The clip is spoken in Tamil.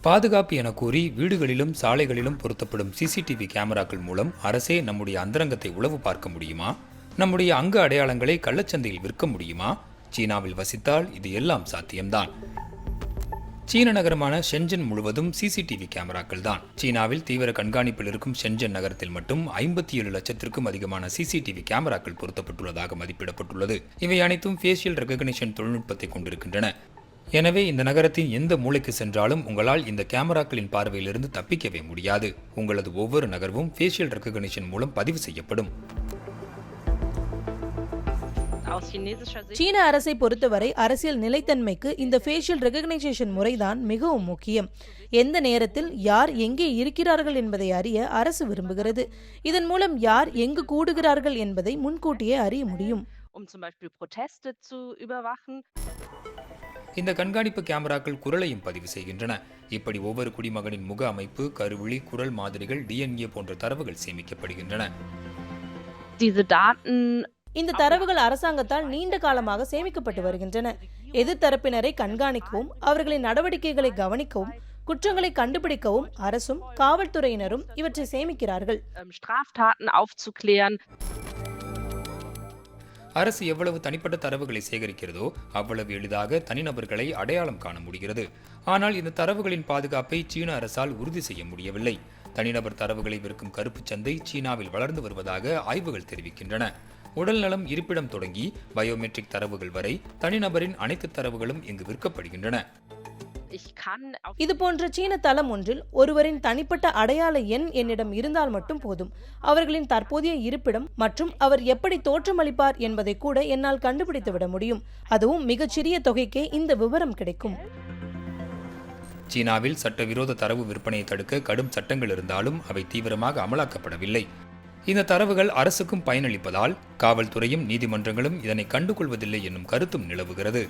பாதுகாப்பு என கூறி வீடுகளிலும் சாலைகளிலும் பொருத்தப்படும் சிசிடிவி கேமராக்கள் மூலம் அரசே நம்முடைய அந்தரங்கத்தை உளவு பார்க்க முடியுமா? நம்முடைய அங்க அடையாளங்களை கள்ளச்சந்தையில் விற்க முடியுமா? சீனாவில் வசித்தால் இது எல்லாம் சாத்தியம்தான். சீன நகரமான ஷென்ஜன் முழுவதும் சிசிடிவி கேமராக்கள் தான். சீனாவில் தீவிர கண்காணிப்பில் இருக்கும் ஷென்ஜன் நகரத்தில் மட்டும் ஐம்பத்தி ஏழு லட்சத்திற்கும் அதிகமான சிசிடிவி கேமராக்கள் பொருத்தப்பட்டுள்ளதாக மதிப்பிடப்பட்டுள்ளது. இவை அனைத்தும் ஃபேஷியல் ரெகக்னிஷன் தொழில்நுட்பத்தை கொண்டிருக்கின்றன. எனவே இந்த நகரத்தின் எந்த மூலைக்கு சென்றாலும் உங்களால் இந்த கேமராக்களின் பார்வையிலிருந்து தப்பிக்கவே முடியாது. உங்களது ஒவ்வொரு நகர்வும் ஃபேஷியல் ரெகக்னிஷன் மூலம் பதிவு செய்யப்படும். சீன அரசை பொறுத்தவரை அரசியல் நிலைத்தன்மைக்கு இந்த ஃபேஷியல் ரெகக்னைசேஷன் முறைதான் மிகவும் முக்கியம். எந்த நேரத்தில் யார் எங்கே இருக்கிறார்கள் என்பதை அறிய அரசு விரும்புகிறது. இதன் மூலம் யார் எங்கு கூடுகிறார்கள் என்பதை முன்கூட்டியே அறிய முடியும். Um zum Beispiel Proteste zu überwachen. இந்த கண்காணிப்பு கேமராக்கள் குரலையும் பதிவு செய்கின்றன. இப்படி ஒவ்வொரு குடிமகனின் முக அமைப்பு கருவிழி குரல் மாதிரிகள் டிஎன்ஏ போன்ற தரவுகள் சேமிக்கப்படுகின்றன. இந்த தரவுகள் அரசாங்கத்தால் நீண்ட காலமாக சேமிக்கப்பட்டு வருகின்றன. எதிர்த்தரப்பினரை கண்காணிக்கவும் அவர்களின் நடவடிக்கைகளை கவனிக்கவும் குற்றங்களை கண்டுபிடிக்கவும் அரசும் காவல்துறையினரும் இவற்றை சேமிக்கிறார்கள். Straftaten aufzuklären. அரசு எவ்வளவு தனிப்பட்ட தரவுகளை சேகரிக்கிறதோ அவ்வளவு எளிதாக தனிநபர்களை அடையாளம் காண முடிகிறது. ஆனால் இந்த தரவுகளின் பாதுகாப்பை சீன அரசால் உறுதி செய்ய முடியவில்லை. தனிநபர் தரவுகளை விற்கும் கருப்பு சந்தை சீனாவில் வளர்ந்து வருவதாக ஆய்வுகள் தெரிவிக்கின்றன. உடல்நலம் இருப்பிடம் தொடங்கி பயோமெட்ரிக் தரவுகள் வரை தனிநபரின் அனைத்து தரவுகளும் இங்கு விற்கப்படுகின்றன. இது போன்ற சீன தளம் ஒன்றில் ஒருவரின் தனிப்பட்ட அடையாள எண் என்னிடம் இருந்தால் மட்டும் போதும். அவர்களின் தற்போதைய இருப்பிடம் மற்றும் அவர் எப்படி தோற்றமளிப்பார் என்பதை கூட என்னால் கண்டுபிடித்து விட முடியும். அதுவும் மிகச்சிறிய தொகைக்கே இந்த விவரம் கிடைக்கும். சீனாவில் சட்டவிரோத தரவு விற்பனையை தடுக்க கடும் சட்டங்கள் இருந்தாலும் அவை தீவிரமாக அமலாக்கப்படவில்லை. இந்த தரவுகள் அரசுக்கும் பயனளிப்பதால் காவல்துறையும் நீதிமன்றங்களும் இதனை கண்டுகொள்வதில்லை என்னும் கருத்தும் நிலவுகிறது.